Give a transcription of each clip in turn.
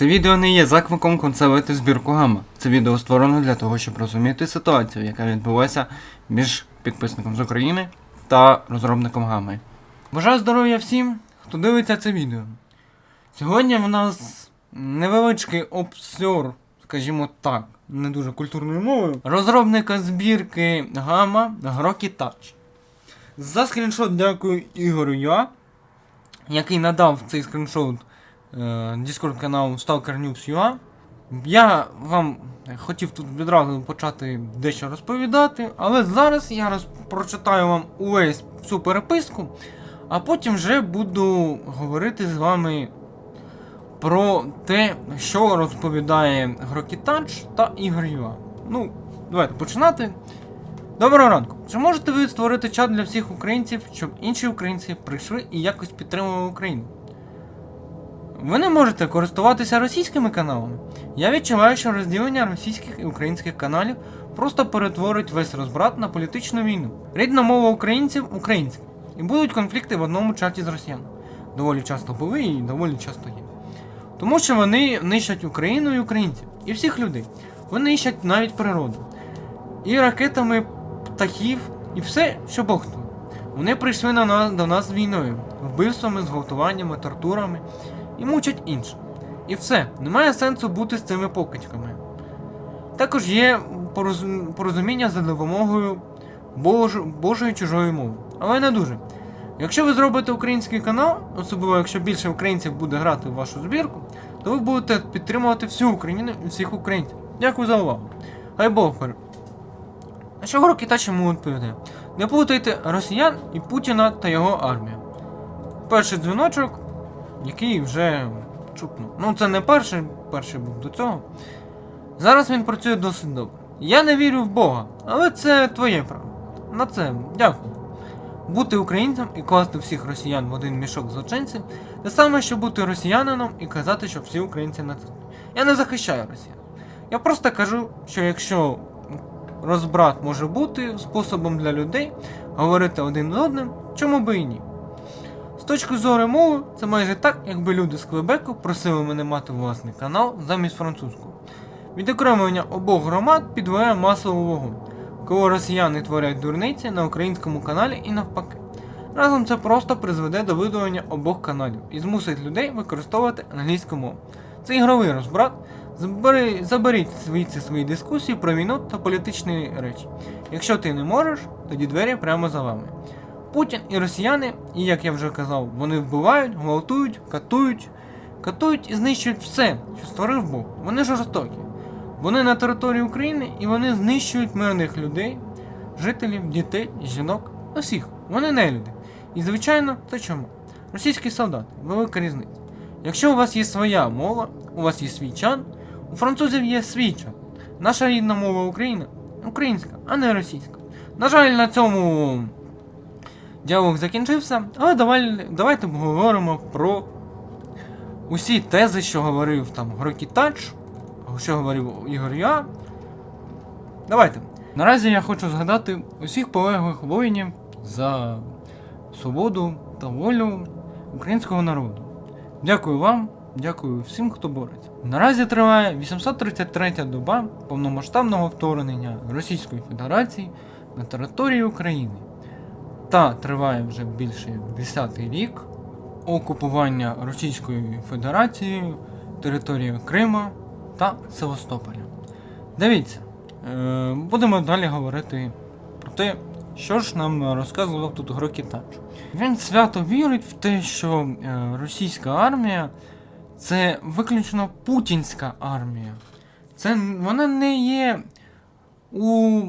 Це відео не є закликом концевити збірку гамма. Це відео створено для того, щоб розуміти ситуацію, яка відбулася між підписником з України та розробником гами. Бажаю здоров'я всім, хто дивиться це відео. Сьогодні в нас невеличкий обзор, скажімо так, не дуже культурною мовою, розробника збірки гама Грокі Тач. За скріншот дякую Ігорю Я, який надав цей скріншот Discord каналу Stalker News UA. Я вам хотів тут відразу почати дещо розповідати, але зараз я прочитаю вам увесь всю переписку, а потім вже буду говорити з вами про те, що розповідає Грокітач та Ігор Юа. Ну, давайте починати. Доброго ранку. Чи можете ви створити чат для всіх українців, щоб інші українці прийшли і якось підтримували Україну? Ви не можете користуватися російськими каналами. Я відчуваю, що розділення російських і українських каналів просто перетворить весь розбрат на політичну війну. Рідна мова українців українська. І будуть конфлікти в одному чаті з росіян. Доволі часто були і доволі часто є. Тому що вони нищать Україну і українців, і всіх людей. Вони нищать навіть природу. І ракетами птахів, і все, що Бог тут. Вони прийшли на нас, до нас з війною, вбивствами, зґвалтуваннями, тортурами і мучать інших. І все, немає сенсу бути з цими покидьками. Також є порозуміння за допомогою Бож... Божої чужої мови, але не дуже. Якщо ви зробите український канал, особливо якщо більше українців буде грати в вашу збірку, то ви будете підтримувати всю Україну і всіх українців. Дякую за увагу. Хай Бог пер. А що Гро Китай йому відповідає? Не плутайте росіян і Путіна та його армію. Перший дзвіночок, який вже чутно. Ну, це не перший, перший був до цього. Зараз він працює досить добре. Я не вірю в Бога, але це твоє право. На це дякую. Бути українцем і класти всіх росіян в один мішок злочинців те саме, що бути росіянином і казати, що всі українці нацисти. Я не захищаю росіян. Я просто кажу, що якщо розбрат може бути способом для людей говорити один з одним, чому би і ні. Точки зору мови, це майже так, якби люди з Квебеку просили мене мати власний канал замість французького. Відокремлення обох громад підвеє масову вогонь, коли росіяни творять дурниці на українському каналі і навпаки. Разом це просто призведе до видалення обох каналів і змусить людей використовувати англійську мову. Це ігровий розбрат. Забери, заберіть звідси свої дискусії про війну та політичні речі. Якщо ти не можеш, тоді двері прямо за вами. Путін і росіяни, і як я вже казав, вони вбивають, гвалтують, катують, катують і знищують все, що створив Бог. Вони жорстокі. Вони на території України і вони знищують мирних людей, жителів, дітей, жінок, усіх. Вони не люди. І звичайно, це чому? Російські солдати, велика різниця. Якщо у вас є своя мова, у вас є свій чан, у французів є свій чан. Наша рідна мова Україна українська, а не російська. На жаль, на цьому діалог закінчився, але давай, давайте поговоримо про усі тези, що говорив там Грокітач, що говорив Ігор Я. Давайте. Наразі я хочу згадати усіх полеглих воїнів за свободу та волю українського народу. Дякую вам, дякую всім, хто бореться. Наразі триває 833 доба повномасштабного вторгнення Російської Федерації на територію України. Та триває вже більше як 10 рік окупування Російською Федерацією території Крима та Севастополя. Дивіться, е, будемо далі говорити про те, що ж нам розказував тут Грокітач. Він свято вірить в те, що е, російська армія це виключно путінська армія. Це вона не є у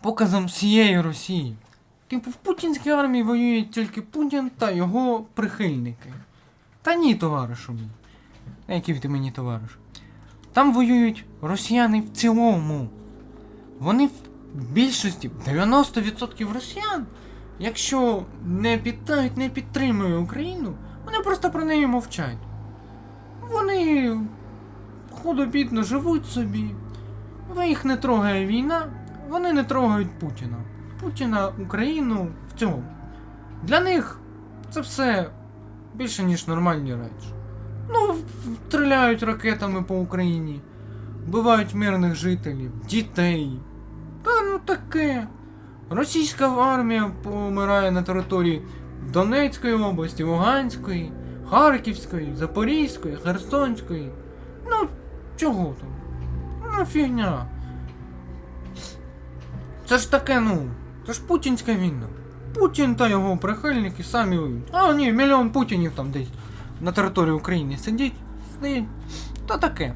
показом всієї Росії. Типу, в путінській армії воюють тільки Путін та його прихильники. Та ні, товаришу мій. Який ти мені товариш? Там воюють росіяни в цілому. Вони в більшості 90% росіян, якщо не підтримують, не підтримують Україну, вони просто про неї мовчать. Вони худобідно живуть собі. Їх не трогає війна, вони не трогають Путіна. Путіна, Україну в цьому. Для них це все більше, ніж нормальні речі. Ну, стріляють ракетами по Україні, вбивають мирних жителів, дітей. Та ну таке. Російська армія помирає на території Донецької області, Луганської, Харківської, Запорізької, Херсонської. Ну, чого там? Ну, фігня. Це ж таке, ну, це ж путінська війна. Путін та його прихильники самі. А, ні, мільйон путінів там десь на території України сидять, сидять. Та таке.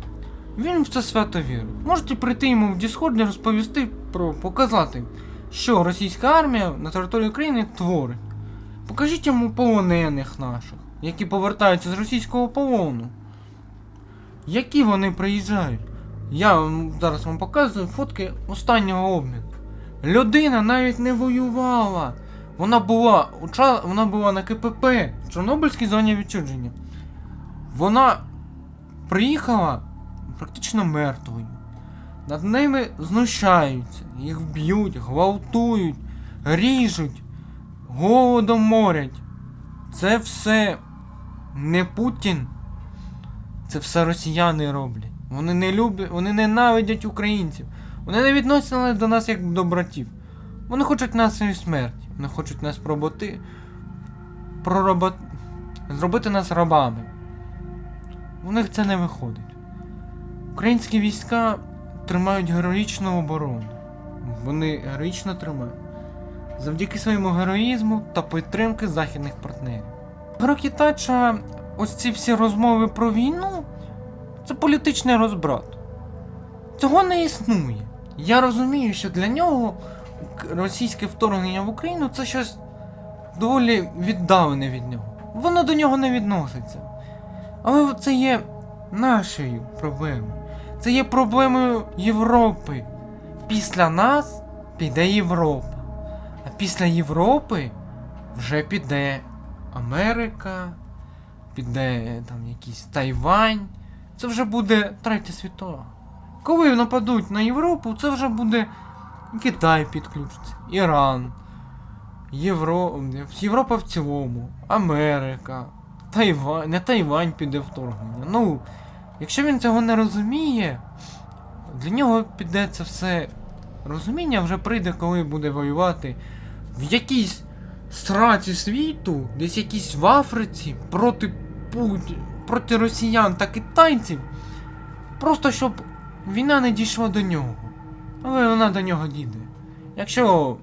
Він в це свято вірить. Можете прийти йому в Discord і розповісти про показати, що російська армія на території України творить. Покажіть йому полонених наших, які повертаються з російського полону. Які вони приїжджають? Я зараз вам показую фотки останнього обміну. Людина навіть не воювала. Вона була, вона була на КПП в Чорнобильській зоні відчудження. Вона приїхала практично мертвою. Над ними знущаються, їх б'ють, гвалтують, ріжуть, голодом морять. Це все не Путін. Це все росіяни роблять. Вони не люблять, вони ненавидять українців. Вони не відносяться до нас як до братів. Вони хочуть нашої смерті. Вони хочуть нас проботи. Проробот... Зробити нас рабами. У них це не виходить. Українські війська тримають героїчну оборону. Вони героїчно тримають. Завдяки своєму героїзму та підтримки західних партнерів. Грокітача, ось ці всі розмови про війну це політичний розбрат. Цього не існує. Я розумію, що для нього російське вторгнення в Україну це щось доволі віддалене від нього. Воно до нього не відноситься. Але це є нашою проблемою. Це є проблемою Європи. Після нас піде Європа. А після Європи вже піде Америка, піде там якийсь Тайвань. Це вже буде третя світова. Коли нападуть на Європу, це вже буде Китай підключиться, Іран, Євро... Європа в цілому, Америка, Тайвань, не Тайвань піде вторгнення. Ну, якщо він цього не розуміє, для нього піде це все розуміння вже прийде, коли буде воювати в якійсь сраці світу, десь якійсь в Африці проти Пут... проти росіян та китайців. Просто щоб війна не дійшла до нього. Але вона до нього дійде. Якщо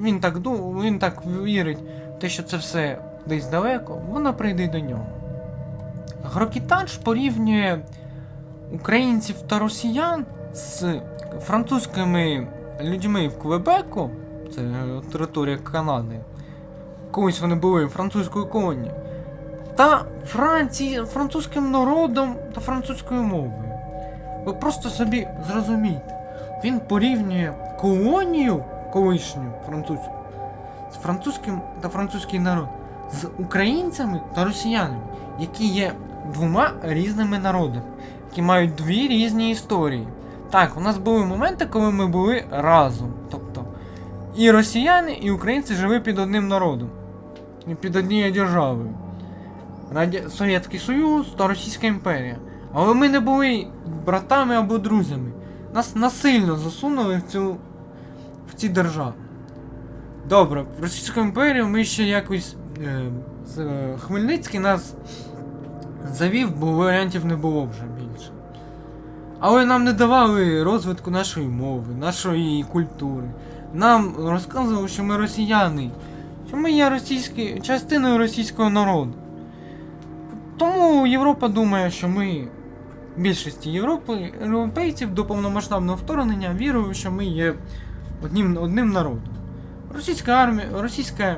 він так ду... він так вірить, те, що це все десь далеко, вона прийде до нього. Грокітач порівнює українців та росіян з французькими людьми в Квебеку, це територія Канади. Колись вони були французькою колонією. Та Франції, французьким народом та французькою мовою. Ви просто собі зрозумійте. Він порівнює колонію колишню французьку з французьким та французький народ з українцями та росіянами, які є двома різними народами, які мають дві різні історії. Так, у нас були моменти, коли ми були разом. Тобто і росіяни, і українці жили під одним народом, і під однією державою. Раді... Совєтський Союз та Російська імперія. Але ми не були братами або друзями. Нас насильно засунули в цю в ці держави. Добре, в Російську імперію ми ще якось. Е, е, Хмельницький нас завів, бо варіантів не було вже більше. Але нам не давали розвитку нашої мови, нашої культури. Нам розказували, що ми росіяни, що ми є російські, частиною російського народу. Тому Європа думає, що ми більшості Європи, європейців до повномасштабного вторгнення вірили, що ми є одним, одним народом. Російська армія, російська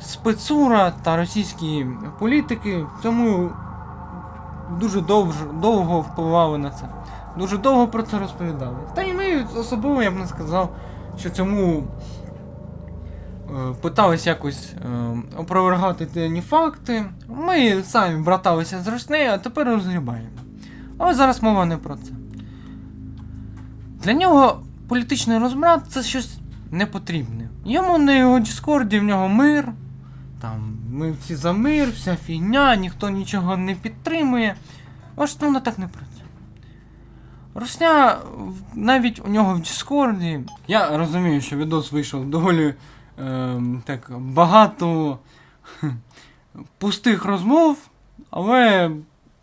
спецура та російські політики цьому дуже довж, довго впливали на це. Дуже довго про це розповідали. Та й ми особливо я б не сказав, що цьому е, питались якось е, опровергати ті факти. Ми самі браталися з Росією, а тепер розгрібаємо. Але зараз мова не про це. Для нього політичний розбрат це щось непотрібне. Йому на його Діскорді в нього мир, там ми всі за мир, вся фігня, ніхто нічого не підтримує. Ось воно так не працює. Русня навіть у нього в Діскорді. Я розумію, що відос вийшов доволі ем, так багато пустих розмов, але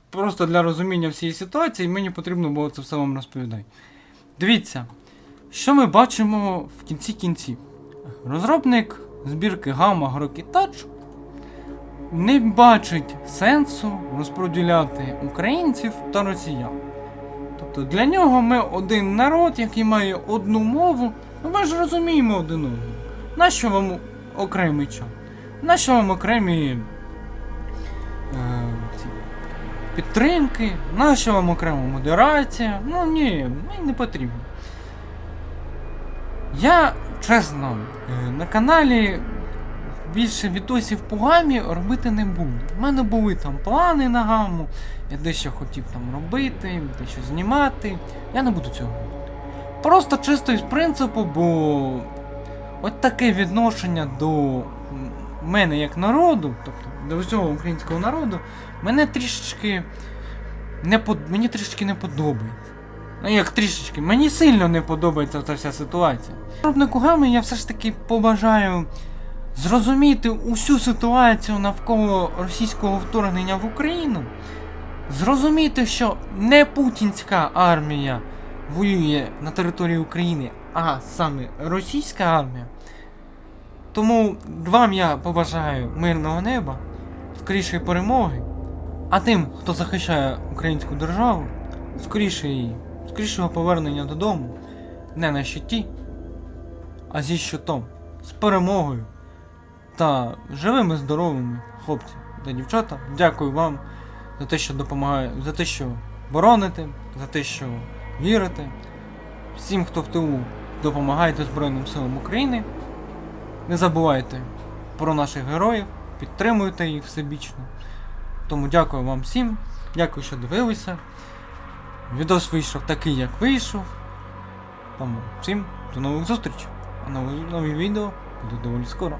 просто для розуміння всієї ситуації мені потрібно було це все вам розповідати. Дивіться, що ми бачимо в кінці кінців. Розробник збірки Gamma Groki Touch не бачить сенсу розподіляти українців та росіян. Тобто для нього ми один народ, який має одну мову, ну ви ж розуміємо один одного. Нащо вам окремий чат? Нащо вам окремі е, підтримки? Нащо вам окрема модерація? Ну ні, мені не потрібно. Я, чесно, е, на каналі більше відосів по гамі робити не буду. У мене були там плани на гаму, я дещо хотів там робити, дещо знімати. Я не буду цього робити. Просто чисто із принципу, бо от таке відношення до мене як народу, тобто до всього українського народу, мене трішечки не под... мені трішечки не подобається. Ну як трішечки, мені сильно не подобається ця вся ситуація. Робнику гами я все ж таки побажаю зрозуміти усю ситуацію навколо російського вторгнення в Україну, зрозуміти, що не путінська армія воює на території України, а саме російська армія. Тому вам я побажаю мирного неба, скорішої перемоги, а тим, хто захищає українську державу, скорішої, скорішого повернення додому, не на щиті, а зі щитом, з перемогою та живими, здоровими хлопці та дівчата. Дякую вам за те, що допомагаєте, за те, що бороните, за те, що вірите. Всім, хто в тилу допомагаєте Збройним силам України. Не забувайте про наших героїв, підтримуйте їх всебічно. Тому дякую вам всім, дякую, що дивилися. Відос вийшов такий, як вийшов. Тому всім до нових зустрічей. А нові, нові відео будуть доволі скоро.